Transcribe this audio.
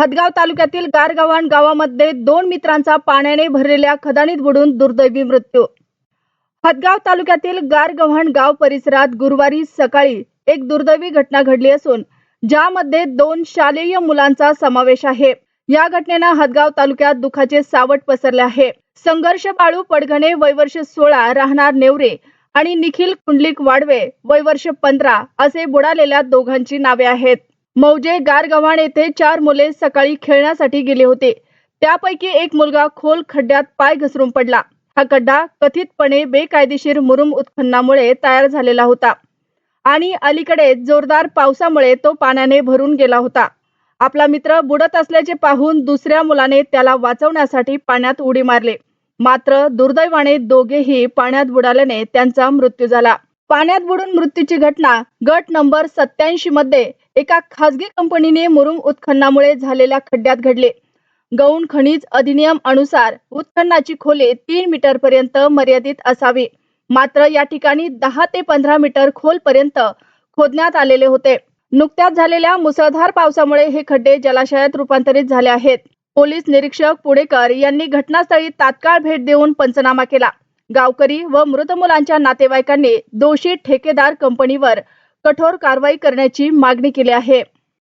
हदगाव तालुक्यातील गारगव्हाण गावामध्ये दोन मित्रांचा पाण्याने भरलेल्या खदानीत बुडून दुर्दैवी मृत्यू. हदगाव तालुक्यातील गारगव्हाण गाव परिसरात गुरुवारी सकाळी एक दुर्दैवी घटना घडली असून ज्यामध्ये दोन शालेय मुलांचा समावेश आहे. या घटनेनं हदगाव तालुक्यात दुखाचे सावट पसरले आहे. संघर्ष बाळू पडघणे वयवर्ष सोळा राहणार नेवरे आणि निखिल कुंडलिक वाडवे वयवर्ष पंधरा असे बुडालेल्या दोघांची नावे आहेत. मौजे गारगव्हाण येथे चार मुले सकाळी खेळण्यासाठी गेले होते. त्यापैकी एक मुलगा खोल खड्ड्यात पाय घसरून पडला. हा खड्डा कथितपणे बेकायदेशीर मुरुम उत्खननामुळे तयार झालेला होता आणि अलीकडे जोरदार पावसामुळे तो पाण्याने भरून गेला होता. आपला मित्र बुडत असल्याचे पाहून दुसऱ्या मुलाने त्याला वाचवण्यासाठी पाण्यात उडी मारली. मात्र दुर्दैवाने दोघेही पाण्यात बुडाल्याने त्यांचा मृत्यू झाला. पाण्यात बुडून मृत्यूची घटना गट नंबर सत्याऐंशी मध्ये एका खासगी कंपनीने मुरुम उत्खननामुळे झालेल्या खड्ड्यात घडले. गौण खनिज अधिनियम अनुसार उत्खननाची खोली तीन मीटर पर्यंत मर्यादित असावी. मात्र या ठिकाणी दहा ते पंधरा मीटर खोलपर्यंत खोदण्यात आलेले होते. नुकत्याच झालेल्या मुसळधार पावसामुळे हे खड्डे जलाशयात रूपांतरित झाले आहेत. पोलीस निरीक्षक पुणेकर यांनी घटनास्थळी तात्काळ भेट देऊन पंचनामा केला. गावकरी व मृत मुलांच्या नातेवाईकांनी दोषी ठेकेदार कंपनीवर कठोर कारवाई करण्याची मागणी केली आहे.